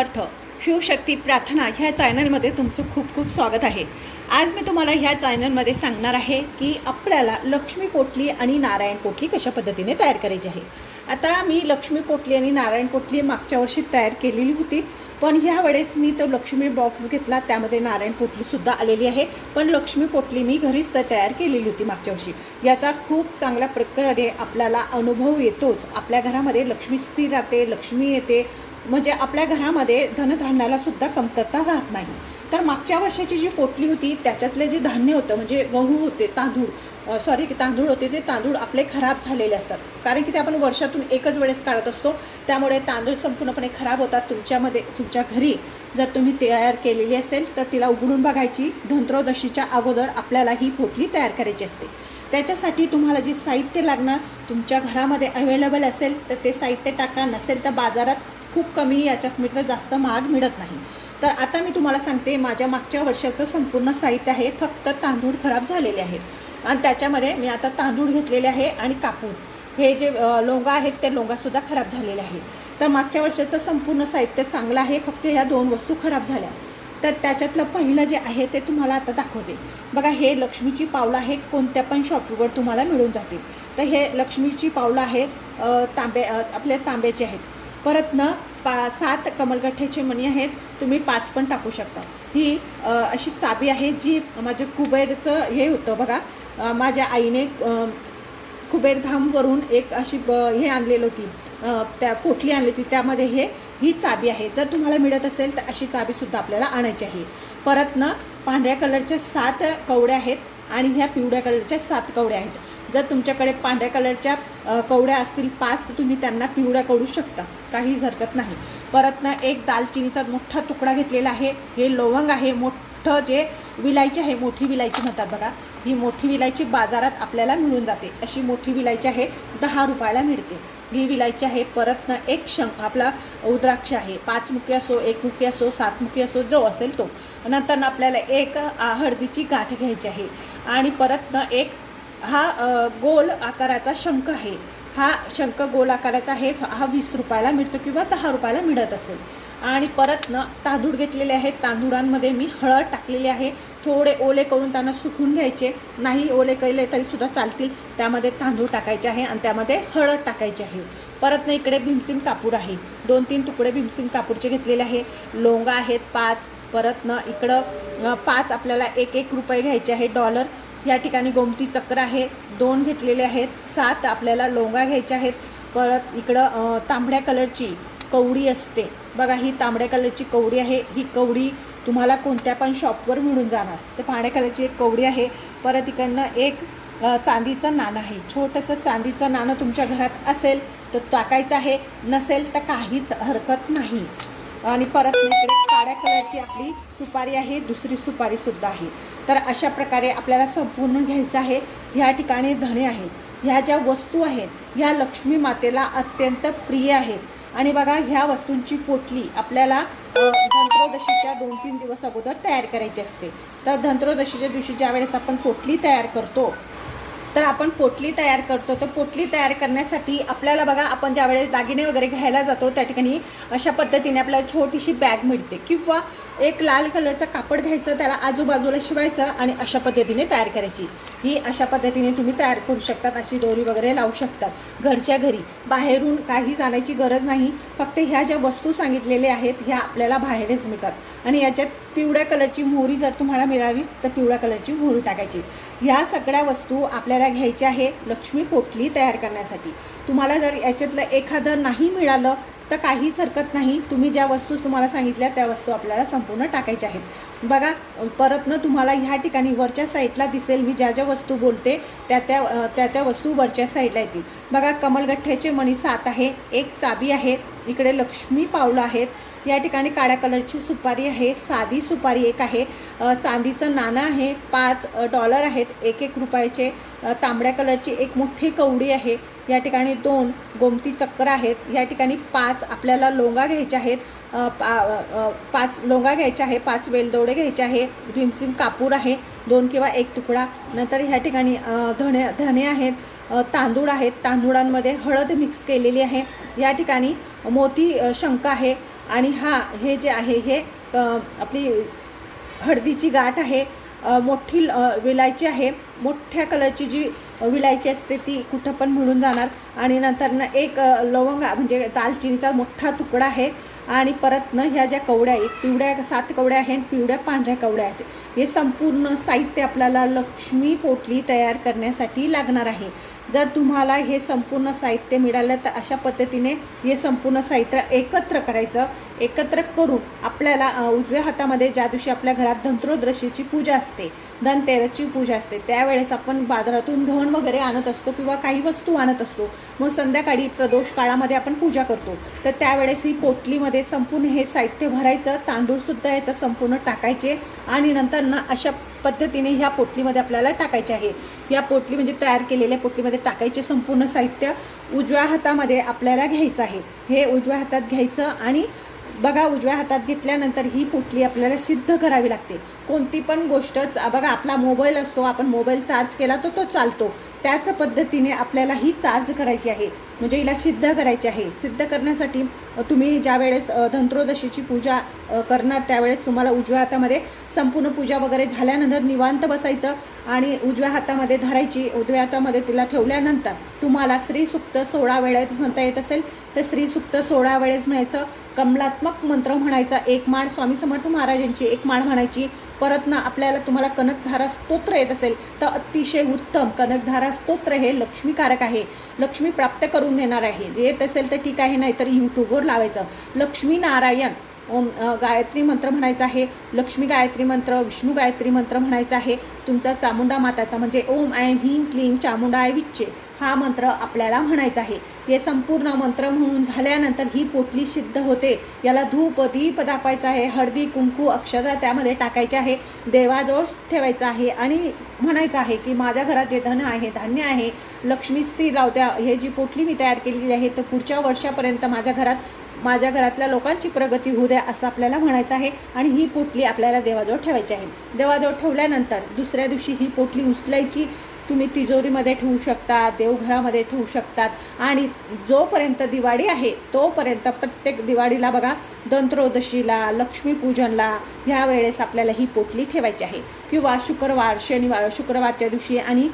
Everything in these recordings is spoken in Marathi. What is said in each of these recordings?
समर्थ. शिवशक्ती प्रार्थना ह्या चॅनलमध्ये तुमचं खूप खूप स्वागत आहे. आज मी तुम्हाला ह्या चॅनलमध्ये सांगणार आहे की आपल्याला लक्ष्मी पोटली आणि नारायण पोटली कशा पद्धतीने तयार करायची आहे. आता मी लक्ष्मी पोटली आणि नारायण पोटली मागच्या वर्षी तयार केलेली होती पण ह्या वेळेस मी तो लक्ष्मी बॉक्स घेतला त्यामध्ये नारायण पोटलीसुद्धा आलेली आहे पण लक्ष्मी पोटली मी घरीच तर तयार केलेली होती मागच्या वर्षी. याचा खूप चांगल्या प्रकारे आपल्याला अनुभव येतोच. आपल्या घरामध्ये लक्ष्मी स्थिर राहते लक्ष्मी येते म्हणजे आपल्या घरामध्ये धनधान्याला सुद्धा कमतरता राहत नाही. तर मागच्या वर्षाची जी पोटली होती त्याच्यातले जे धान्य होतं म्हणजे गहू होते तांदूळ सॉरी तांदूळ होते ते तांदूळ आपले खराब झालेले असतात. कारण की ते आपण वर्षातून एकच वेळेस काढत असतो. त्यामुळे तांदूळ संपूर्णपणे खराब होतात. तुमच्यामध्ये तुमच्या घरी जर तुम्ही तयार केलेली असेल तर तिला उघडून बघायची. धनत्रयोदशीच्या अगोदर आपल्याला ही पोटली तयार करायची असते. त्याच्यासाठी तुम्हाला जे साहित्य लागणार तुमच्या घरामध्ये अवेलेबल असेल तर ते साहित्य टाका. नसेल तर बाजारात खूप कमी याच्यात मिळतं जास्त महाग मिळत नाही. तर आता मी तुम्हाला सांगते माझ्या मागच्या वर्षाचं संपूर्ण साहित्य आहे फक्त तांदूळ खराब झालेले आहेत. आणि त्याच्यामध्ये मी आता तांदूळ घेतलेले आहे आणि कापूर हे जे लोंगा आहेत ते लोंगासुद्धा खराब झालेले आहे तर मागच्या वर्षाचं संपूर्ण साहित्य चांगलं आहे फक्त ह्या दोन वस्तू खराब झाल्या. तर त्याच्यातलं पहिलं जे आहे ते तुम्हाला आता दाखवते. बघा हे लक्ष्मीची पावलं आहे कोणत्या पण शॉपवर तुम्हाला मिळून जातील. तर हे लक्ष्मीची पावलं आहेत तांबे आपल्या तांब्याचे आहेत. परत ना पा सात कमलगठ्ठ्याचे मणी आहेत तुम्ही पाच पण टाकू शकता. ही अशी चाबी आहे जी माझे कुबेरचं हे होतं बघा. माझ्या आईने कुबेरधामवरून एक अशी ब हे आणलेली होती. त्या पोटली आणली होती त्यामध्ये हे ही चाबी आहे. जर तुम्हाला मिळत असेल तर अशी चाबीसुद्धा आपल्याला आणायची आहे. परत ना पांढऱ्या कलरच्या सात कवड्या आहेत आणि ह्या पिवळ्या कलरच्या सात कवड्या आहेत. जर तुमच्याकडे पांढऱ्या कलरच्या कवड्या असतील पाच तर तुम्ही त्यांना पिवळ्या करू शकता. काहीच हरकत नाही. परत ना एक दालचिनीचा मोठा तुकडा घेतलेला आहे. हे लवंग आहे. मोठं जे विलायची आहे मोठी विलायची म्हणतात बघा. ही मोठी विलायची बाजारात आपल्याला मिळून जाते. अशी मोठी विलायची आहे दहा रुपयाला मिळते. ही विलायची आहे परत ना एक शंख आपला उद्राक्ष आहे. पाच मुखी असो एक मुखी असो सात मुखी असो जो असेल तो. नंतर ना आपल्याला एक हळदीची गाठ घ्यायची आहे. आणि परत ना एक हा गोल आकाराचा शंख आहे. हा शंख गोल आकाराचा आहे. हा वीस रुपयाला मिळतो किंवा दहा रुपयाला मिळत असेल. आणि परत ना तांदूळ घेतलेले आहेत. तांदूळांमध्ये मी हळद टाकलेली आहे. थोडे ओले करून त्यांना सुकून घ्यायचे. नाही ओले केले तरीसुद्धा चालतील. त्यामध्ये तांदूळ टाकायचे आहे आणि त्यामध्ये हळद टाकायची आहे. परत ना इकडे भीमसिम कापूर आहे. दोन तीन तुकडे भीमसिम कापूरचे घेतलेले आहे. लोंगा आहेत पाच. परत ना इकडं पाच आपल्याला एक एक रुपये घ्यायचे आहे. डॉलर या ठिकाणी गोमती चक्र आहे. दोन घेतलेले आहेत. सात आपल्याला लोंगा घ्यायच्या आहेत. परत इकडं तांबड्या कलरची कवडी असते. बघा ही तांबड्या कलरची कवडी आहे. ही कवडी तुम्हाला कोणत्या पण शॉपवर मिळून जाणार. ते पांढऱ्या कलरची एक कवडी आहे. परत इकडनं एक चांदीचं नाणं आहे. छोटंसं चांदीचं नाणं तुमच्या घरात असेल तर टाकायचं आहे. नसेल तर काहीच हरकत नाही. आणि परत इकडे काळ्या कलरची आपली सुपारी आहे दुसरी सुपारीसुद्धा आहे. तर अशा प्रकारे आपल्याला संपूर्ण घ्यायचं आहे. ह्या ठिकाणी धने आहेत. ह्या ज्या वस्तू आहेत ह्या लक्ष्मी मातेला अत्यंत प्रिय आहेत. आणि बघा ह्या वस्तूंची पोटली आपल्याला अ, धनत्रयोदशीच्या दोन तीन दिवस अगोदर तयार करायची असते. तर धनत्रयोदशीच्या दिवशी ज्या वेळेस आपण पोटली तयार करतो तर आपण पोटली तयार करतो. तर पोटली तयार करण्यासाठी आपल्याला बघा आपण ज्यावेळेस दागिने वगैरे घ्यायला जातो त्या ठिकाणी अशा पद्धतीने आपल्याला छोटीशी बॅग मिळते. किंवा एक लाल कलरचं कापड घ्यायचं त्याला आजूबाजूला शिवायचं आणि अशा पद्धतीने तयार करायची. ही अशा पद्धतीने तुम्ही तयार करू शकतात अशी दोरी वगैरे लावू शकतात. घरच्या घरी. बाहेरून काही जाण्याची गरज नाही. फक्त ह्या ज्या वस्तू सांगितलेल्या आहेत ह्या आपल्याला बाहेरच मिळतात. आणि याच्यात पिवळ्या कलरची मोहरी जर तुम्हाला मिळावी तर पिवळ्या कलरची मोहरी टाकायची. ह्या सगळ्या वस्तू आपल्याला घ्यायच्या आहे लक्ष्मी पोटली तयार करण्यासाठी. तुम्हाला जर याच्यातलं एखादं नाही मिळालं तर काहीच हरकत नाही. तुम्ही ज्या वस्तू तुम्हाला सांगितल्या त्या वस्तू आपल्याला संपूर्ण टाकायच्या आहेत. बघा परत न तुम्हाला ह्या ठिकाणी वरच्या साईडला दिसेल मी ज्या ज्या वस्तू बोलते त्या त्या त्या त्या वस्तू वरच्या साईडला येतील. बघा कमलगठ्ठ्याचे मणी सात आहे एक चाबी आहे इकडे लक्ष्मी पावलं आहेत या ठिकाणी काळ्या कलरची सुपारी आहे साधी सुपारी एक आहे. चांदीचं नाणं आहे पाच डॉलर आहेत एक एक रुपयाचे तांबड्या कलरची एक मोठी कवडी आहे. या ठिकाणी दोन गोमती चक्र आहेत. या ठिकाणी पाच आपल्याला लोंगा घ्यायच्या आहेत. पा पाच लोंगा घ्यायच्या आहे पाच वेलदोडे घ्यायचे आहे. भीमसिम कापूर आहे दोन किंवा एक तुकडा. नंतर ह्या ठिकाणी धने धणे धणे आहेत तांदूळ आहेत. तांदूळांमध्ये हळद मिक्स केलेली आहे. या ठिकाणी मोती शंख आहे. आणि हा हे जे आहे हे आपली हळदीची गाठ आहे मोठी विलायची आहे. मोठ्या कलरची जी विलायची असते ती कुठं पण मिळून जाणार. आणि नंतर ना एक लवंगा म्हणजे दालचिनीचा मोठा तुकडा आहे. आणि परत न ह्या ज्या कवड्या आहेत पिवड्या सात कवड्या आहेत पिवड्या पांढऱ्या कवड्या आहेत. हे संपूर्ण साहित्य आपल्याला लक्ष्मी पोटली तयार करण्यासाठी लागणार आहे. जर तुम्हाला हे संपूर्ण साहित्य मिळालं तर अशा पद्धतीने हे संपूर्ण साहित्य एकत्र करायचं एकत्र करून आपल्याला उजव्या हातामध्ये ज्या दिवशी आपल्या घरात धनत्रयोदशीची पूजा असते धनतेरसची पूजा असते त्यावेळेस आपण बाजारातून धन वगैरे आणत असतो किंवा काही वस्तू आणत असतो. मग संध्याकाळी प्रदोष काळामध्ये आपण पूजा करतो. तर त्यावेळेस ही पोटलीमध्ये संपूर्ण हे साहित्य भरायचं तांदूळसुद्धा याचं संपूर्ण टाकायचे आणि नंतर ना अशा पद्धतीने ह्या पोटलीमध्ये आपल्याला टाकायचे आहे. या पोटली म्हणजे तयार केलेल्या पोटलीमध्ये टाकायचे संपूर्ण साहित्य उजव्या हातामध्ये आपल्याला घ्यायचं आहे. हे उजव्या हातात घ्यायचं आणि बघा उजव्या हातात घेतल्यानंतर ही पोटली आपल्याला सिद्ध करावी लागते. कोणती पण गोष्ट बघा आपला मोबाईल असतो आपण मोबाईल चार्ज केला तर तो चालतो. त्याच पद्धतीने आपल्याला ही चार्ज करायची आहे. म्हणजे हिला सिद्ध करायची आहे. सिद्ध करण्यासाठी तुम्ही ज्या वेळेस धनत्रोदशीची पूजा करणार त्यावेळेस तुम्हाला उजव्या हातामध्ये संपूर्ण पूजा वगैरे झाल्यानंतर निवांत बसायचं आणि उजव्या हातामध्ये धरायची. उजव्या हातामध्ये तिला ठेवल्यानंतर तुम्हाला श्रीसुक्त सोळा वेळेस म्हणता येत असेल तर श्रीसुक्त सोळा वेळेस म्हणायचं. कमलात्मक मंत्र म्हणायचा. एक माळ स्वामी समर्थ महाराजांची एक माळ म्हणायची. परत ना आपल्याला तुम्हाला कनकधारा स्तोत्र येत असेल तर अतिशय उत्तम. कनकधारा स्तोत्र हे लक्ष्मीकारक आहे. लक्ष्मी प्राप्त करून देणार आहे. येत असेल तर ठीक आहे नाहीतर यूट्यूबवर लावायचं. लक्ष्मी नारायण ओम गायत्री मंत्र म्हणायचा आहे लक्ष्मी गायत्री मंत्र विष्णू गायत्री मंत्र म्हणायचा आहे तुमचा चामुंडा माताचा म्हणजे ओम ऐं क्लीम क्लीं चामुंडाय विच्चे हा मंत्र आपल्याला म्हणायचा आहे. हे संपूर्ण मंत्र म्हणून झाल्यानंतर ही पोटली सिद्ध होते. याला धूप दीप दाखवायचा आहे हळदी कुंकू अक्षता त्यामध्ये टाकायचे आहे देवाजवळ ठेवायचा आहे आणि म्हणायचं आहे की माझ्या घरात जे धन आहे धान्य आहे लक्ष्मी स्त्री लावत्या हे जी पोटली मी तयार केलेली आहे तर पुढच्या वर्षापर्यंत माझ्या घरात माझ्या घरातल्या लोकांची प्रगती होऊ द्या असं आपल्याला म्हणायचं आहे आणि ही पोटली आपल्याला देवाजवळ ठेवायची आहे. देवाजवळ ठेवल्यानंतर दुसऱ्या दिवशी ही पोटली उचलायची. तुम्ही तिजोरीमध्ये ठेवू शकता देवघरामध्ये ठेवू शकतात आणि जोपर्यंत दिवाळी आहे तोपर्यंत प्रत्येक दिवाळीला बघा दंत्रोदशीला लक्ष्मीपूजनला ह्या वेळेस आपल्याला ही पोटली ठेवायची आहे. किंवा शुक्रवार शनिवार शुक्रवारच्या दिवशी आणि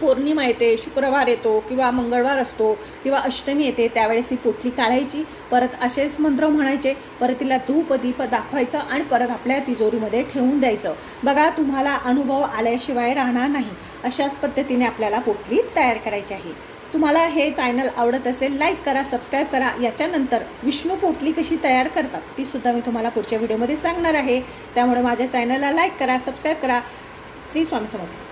पौर्णिमा येते शुक्रवार येतो किंवा मंगळवार असतो किंवा अष्टमी येते त्यावेळेस ही पोटली काढायची. परत असेच मंत्र म्हणायचे परत तिला धूप दीप दाखवायचं आणि परत आपल्या तिजोरीमध्ये ठेवून द्यायचं. बघा तुम्हाला अनुभव आल्याशिवाय राहणार नाही. अशाच पद्धतीने आपल्याला पोटली तयार करायची आहे. तुम्हाला हे चॅनल आवडत असेल लाईक करा सबस्क्राईब करा. याच्यानंतर विष्णू पोटली कशी तयार करतात ती सुद्धा मी तुम्हाला पुढच्या व्हिडिओमध्ये सांगणार आहे. त्यामुळे माझ्या चॅनलला लाईक करा सबस्क्राईब करा. श्री स्वामी समर्थ.